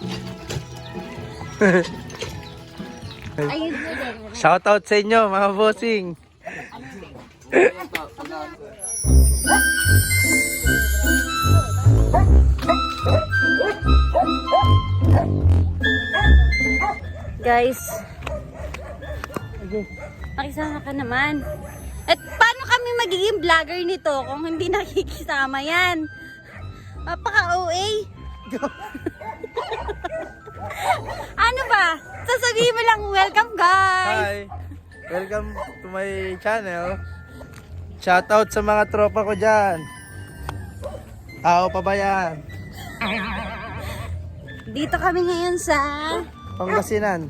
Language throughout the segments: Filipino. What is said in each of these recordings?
Din. Shoutout sa inyo mga bossing. Guys. Nakisama ka naman. At paano kami magiging vlogger nito kung hindi nakikisama yan? Papaka-OA. ano ba? Sasabihin mo lang, welcome guys. Hi! Welcome to my channel. Shoutout sa mga tropa ko dyan. Ako pa ba yan? Dito kami ngayon sa... Pangasinan.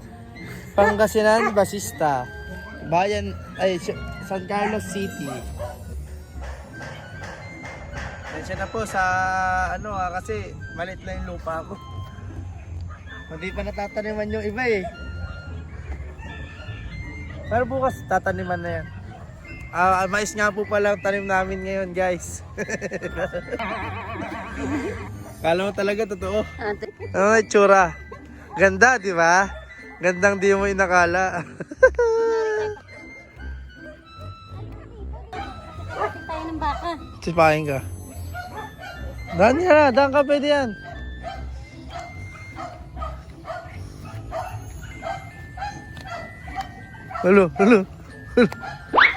Pangasinan, Basista. Bayan, ay, San Carlos City. Tensya na po sa, ano ah, kasi malit na yung lupa ko. Hindi pa natataniman yung iba eh. Pero bukas tataniman na yan. Ah, mais nga po pala ang tanim namin ngayon, guys. Kala mo talaga totoo. Ano na itsura? Ganda, di ba? Gandang di mo inakala. Tayo ng baka? Sipahin ka. Daan yan na, daan ka pwede yan. Hulo, hulo. hulo.